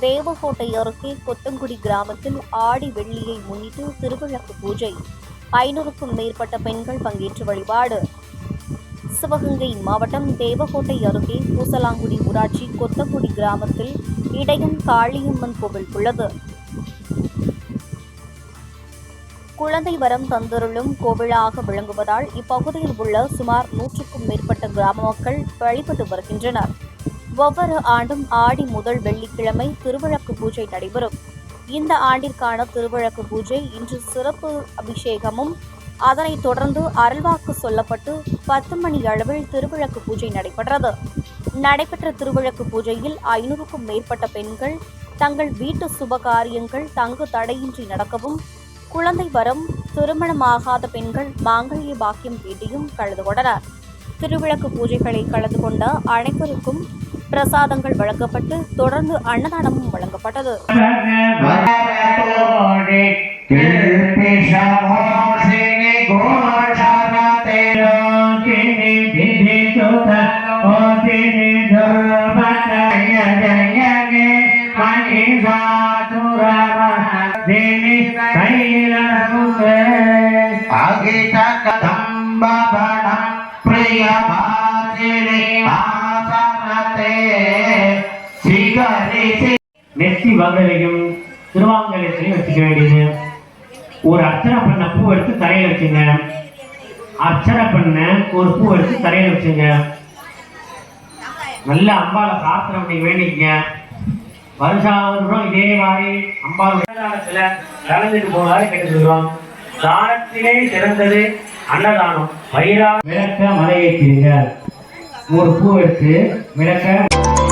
தேவகோட்டை அருகே கொத்தங்குடி கிராமத்தில் ஆடி வெள்ளியை முன்னிட்டு திருவிளக்கு பூஜை. ஐநூறுக்கும் மேற்பட்ட பெண்கள் பங்கேற்று வழிபாடு. சிவகங்கை மாவட்டம் தேவகோட்டை அருகே பூசலாங்குடி ஊராட்சி கொத்தங்குடி கிராமத்தில் இடையன் காளியம்மன் கோவில் உள்ளது. குழந்தை வரம் தந்தருளும் கோவிலாக விளங்குவதால் இப்பகுதியில் உள்ள சுமார் நூற்றுக்கும் மேற்பட்ட கிராம மக்கள் வழிபட்டு வருகின்றனர். ஒவ்வொரு ஆண்டும் ஆடி முதல் வெள்ளிக்கிழமை திருவிளக்கு பூஜை நடைபெறும். இந்த ஆண்டிற்கான திருவிளக்கு பூஜை இன்று சிறப்பு அபிஷேகமும் அதனைத் தொடர்ந்து அருள்வாக்கு சொல்லப்பட்டு பத்து மணி அளவில் திருவிளக்கு பூஜை நடைபெற்றது. நடைபெற்ற திருவிளக்கு பூஜையில் ஐநூறுக்கும் மேற்பட்ட பெண்கள் தங்கள் வீட்டு சுப காரியங்கள் தங்கு தடையின்றி நடக்கவும் குழந்தை வரம் திருமணமாகாத பெண்கள் மாங்கல்ய பாக்கியம் வேண்டியும் கலந்து கொண்டனர். திருவிளக்கு பூஜைகளை கலந்து கொண்ட அனைவருக்கும் பிரசாதங்கள் வழங்கப்பட்டு தொடர்ந்து அன்னதானமும் வழங்கப்பட்டது. வரத்தோடி திருப்பிஷமோசினி கோஷரதே யோகினி நெத்தி வகலையும் திருவாங்கலத்திலையும் வச்சுக்க வேண்டியது. ஒரு அர்ச்சனை பண்ண பூ எடுத்து தரையில வச்சுங்க. அர்ச்சனை பண்ண ஒரு பூ எடுத்து தரையில வச்சுங்க. நல்ல அம்பால பிரார்த்தனை பண்ணி வேண்டிக்கங்க. வருஷாவது இதே மாதிரி அம்பாள் அன்னதானத்துல கலந்துட்டு போனாலும் கேட்டு சொல்லுவோம் தானத்திலே சிறந்தது அன்னதானம். வயிறா விளக்க மலையேற்றிங்க ஒரு பூ எடுத்து விளக்க